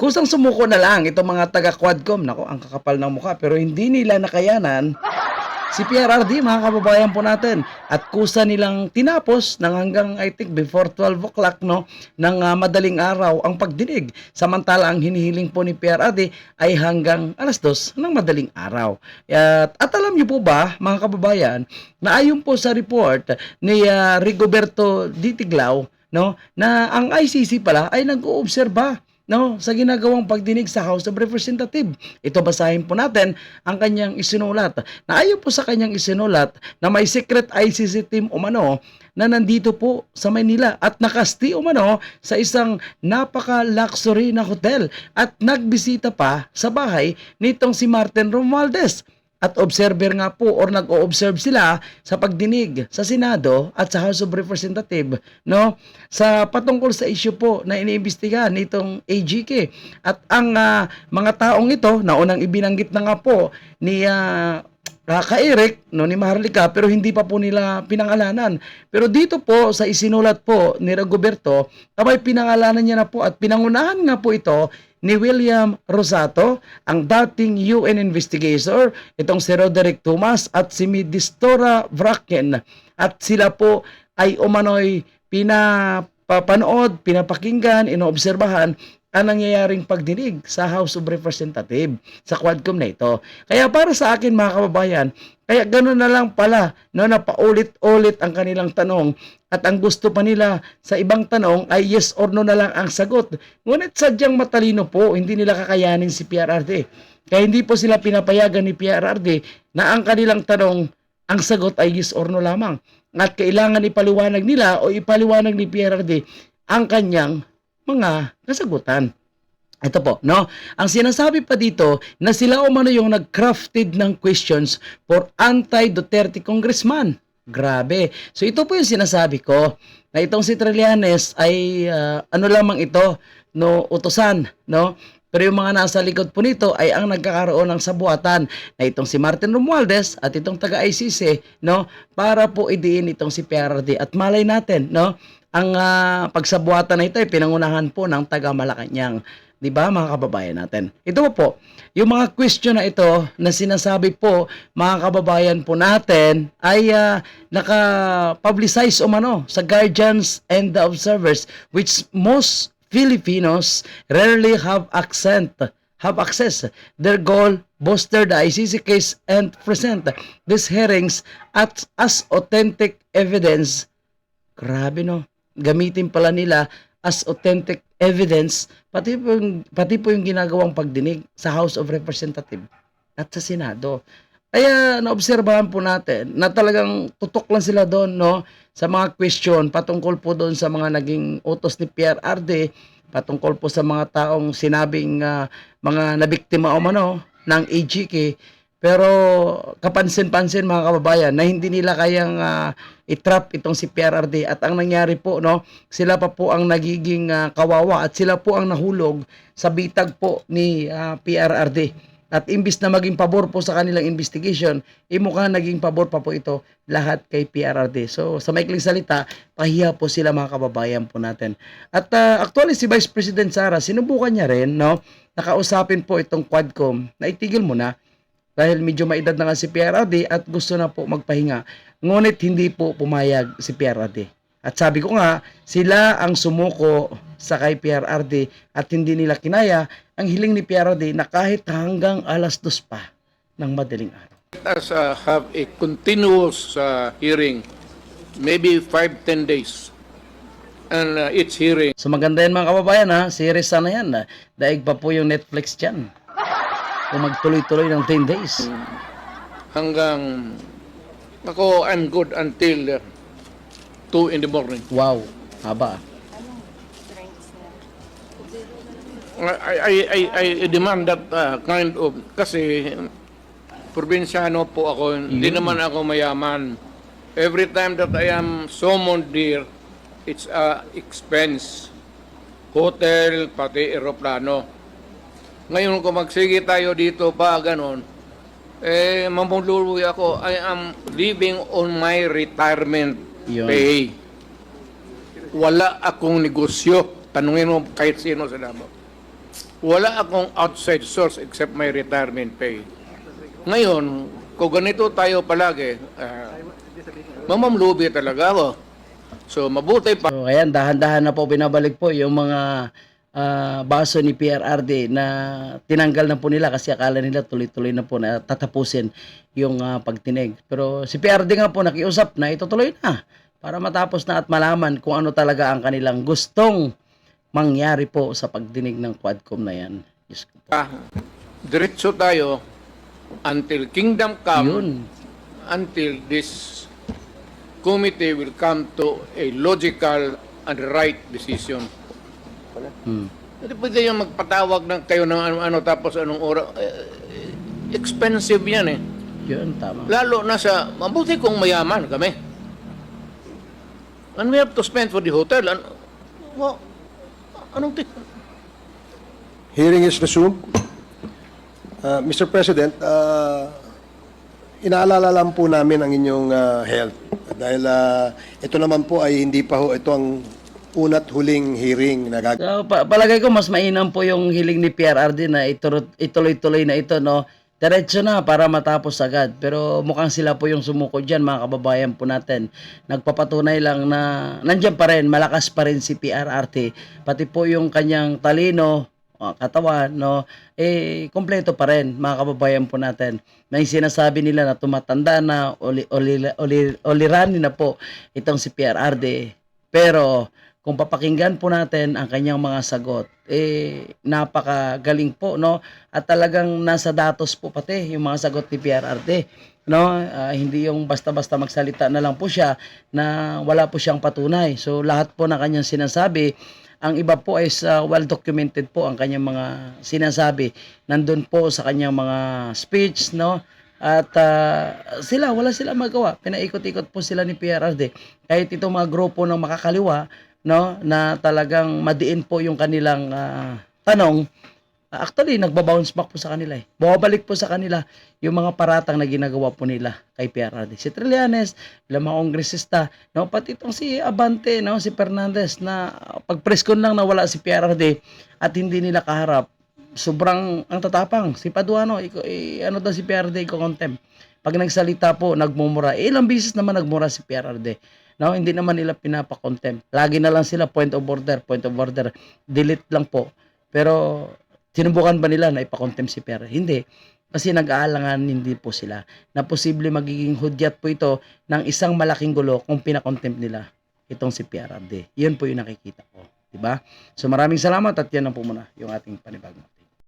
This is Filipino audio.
kusang sumuko na lang itong mga taga Quadcom. Nako, ang kakapal ng mukha pero hindi nila nakayanan si PRRD, mga kababayan po natin. At kusa nilang tinapos ng hanggang I think before 12 o'clock no, ng ah, madaling araw ang pagdinig. Samantala ang hinihiling po ni PRRD ay hanggang alas 2 ng madaling araw. At, at alam niyo po ba, mga kababayan, na ayon po sa report ni ah, Rigoberto Ditiglao, no, na ang ICC pala ay nag-oobserba no, sa ginagawang pagdinig sa House of Representatives. Ito basahin po natin ang kanyang isinulat. Na ayon po sa kanyang isinulat na may secret ICC team umano na nandito po sa Maynila at nakasti umano sa isang napaka-luxury na hotel at nagbisita pa sa bahay nitong si Martin Romualdez. At observer nga po or nag-o-observe sila sa pagdinig sa Senado at sa House of Representatives no sa patungkol sa issue po na iniimbestigahan nitong AGK at ang ah, mga taong ito na unang ibinanggit na nga po ni ah, ah, ka Eric no ni Maharlika pero hindi pa po nila pinangalanan. Pero dito po sa isinulat po ni Roberto, abay pinangalanan niya na po at pinangunahan nga po ito ni William Rosato, ang dating UN investigator, itong si Roderick Thomas at si Midistora Vraken. At sila po ay umano'y pinapanood, pinapakinggan, inoobserbahan ang nangyayaring pagdinig sa House of Representatives sa Quadcom na ito. Kaya para sa akin mga kababayan, kaya gano'n na lang pala no, na paulit-ulit ang kanilang tanong at ang gusto pa nila sa ibang tanong ay yes or no na lang ang sagot. Ngunit sadyang matalino po, hindi nila kakayanin si PRRD. Kaya hindi po sila pinapayagan ni PRRD na ang kanilang tanong, ang sagot ay yes or no lamang. At kailangan ipaliwanag nila o ipaliwanag ni PRRD ang kanyang mga kasagutan. Ito po, no? Ang sinasabi pa dito na sila umano yung nag-crafted ng questions for anti-Duterte congressman. Grabe. So ito po yung sinasabi ko na itong si Trillanes ay ah, ano lamang ito, no, utusan, no? Pero yung mga nasa likod po nito ay ang nagkakaroon ng sabuatan na itong si Martin Romualdez at itong taga-ICC, no? Para po idiin itong si PRD. At malay natin, no? Ang ah, pagsabuatan na ito ay pinangunahan po ng taga-Malacanang. 'di ba mga kababayan natin? Ito po, yung mga question na ito na sinasabi po mga kababayan po natin ay ah, naka-publicize umano sa Guardians and the Observers which most Filipinos rarely have accent have access. Their goal, bolster the ICC case and present these hearings at as authentic evidence. Grabe no. Gamitin pala nila as authentic evidence pati po yung, pati po yung ginagawang pagdinig sa House of Representatives at sa Senado. Kaya naobserbahan po natin na talagang tutok lang sila doon no sa mga question patungkol po doon sa mga naging utos ni PRRD patungkol po sa mga taong sinabing ah, mga nabiktima o mano ng AGK pero kapansin-pansin mga kababayan na hindi nila kayang ah, itrap itong si PRRD at ang nangyari po no sila pa po ang nagiging ah, kawawa at sila po ang nahulog sa bitag po ni ah, PRRD at imbis na maging pabor po sa kanilang investigation, eh mukhang naging pabor pa po ito lahat kay PRRD. So sa maikling salita, pahiya po sila mga kababayan po natin. At ah, actually si Vice President Sara, sinubukan niya rin, no, nakausapin po itong Quadcom na itigil mo na dahil medyo maedad na nga si PRRD at gusto na po magpahinga. Ngunit hindi po pumayag si PRRD. At sabi ko nga, sila ang sumuko sa kay PRRD at hindi nila kinaya ang hiling ni PRRD na kahit hanggang alas dos pa ng madaling araw. Let us uh, have a continuous uh, hearing, maybe five, ten days. And uh, each hearing, So maganda yan mga kababayan ha, series sana yan. Daig pa po yung Netflix dyan. Kung magtuloy-tuloy ng 10 days. hanggang, ako, I'm good until uh, 2 in the morning. Wow, haba. I, I, I, I demand that uh, kind of, kasi probinsyano po ako, hindi Yun. naman ako mayaman. Every time that I am summoned there, it's a expense. Hotel, pati aeroplano. Ngayon kung magsige tayo dito pa, ganon, eh, mamuluwi ako, I am living on my retirement Yun. pay. Wala akong negosyo. Tanungin mo kahit sino sa Davao. wala akong outside source except my retirement pay. Ngayon, kung ganito tayo palagi, uh, mamamlubi talaga ako. So, mabuti pa So, ayan, dahan-dahan na po binabalik po yung mga ah, baso ni PRRD na tinanggal na po nila kasi akala nila tuloy-tuloy na po na tatapusin yung ah, pagtinig. Pero si PRRD nga po nakiusap na itutuloy na para matapos na at malaman kung ano talaga ang kanilang gustong mangyari po sa pagdinig ng Quadcom na yan. Ko po. diretso tayo until kingdom come, Yun. until this committee will come to a logical and right decision. Hmm. Hindi pwede yung magpatawag ng kayo ng ano-ano tapos anong oras. Eh, expensive yan eh. Yun, tama. Lalo na sa, mabuti kung mayaman kami. And we have to spend for the hotel. Ano, well, anong ti- Hearing is resumed. Uh, Mr. President, uh, inaalala lang po namin ang inyong uh, health. Dahil uh, ito naman po ay hindi pa ho, ito ang una't huling hearing na gag- So, pa- palagay ko mas mainam po yung hiling ni PRRD na ituloy-tuloy na ito, no? Diretso na para matapos agad. Pero mukhang sila po yung sumuko dyan, mga kababayan po natin. Nagpapatunay lang na nandyan pa rin, malakas pa rin si PRRT. Pati po yung kanyang talino, katawan, no? Eh, kompleto pa rin, mga kababayan po natin. May sinasabi nila na tumatanda na, uli, uli, uli, uliranin na po itong si PRRD. Pero, kung papakinggan po natin ang kanyang mga sagot, eh, napakagaling po, no? At talagang nasa datos po pati yung mga sagot ni PRRT, no? Ah, hindi yung basta-basta magsalita na lang po siya na wala po siyang patunay. So, lahat po ng kanyang sinasabi, ang iba po ay sa well documented po ang kanyang mga sinasabi. Nandun po sa kanyang mga speech, no? At ah, sila, wala sila magawa. Pinaikot-ikot po sila ni PRRD. Kahit itong mga grupo ng makakaliwa, no, na talagang madiin po yung kanilang ah, tanong, ah, actually, nagbabounce back po sa kanila eh. Bumabalik po sa kanila yung mga paratang na ginagawa po nila kay PRRD. Si Trillanes, ilang mga kongresista, no, pati itong si Abante, no, si Fernandez, na pag press con lang nawala si PRRD at hindi nila kaharap, sobrang ang tatapang. Si Paduano, iko, eh, ano daw si PRD, iko-contempt. Pag nagsalita po, nagmumura. Eh, ilang beses naman nagmura si PRRD. No, hindi naman nila pinapa-contempt. Lagi na lang sila point of order, point of order. Delete lang po. Pero sinubukan ba nila na ipa-contempt si PRRD? Hindi. Kasi nag-aalangan hindi po sila na posible magiging hudyat po ito ng isang malaking gulo kung pinakontempt nila itong si PRRD. Yun po yung nakikita ko. Diba? So maraming salamat at yan na po muna yung ating panibagong.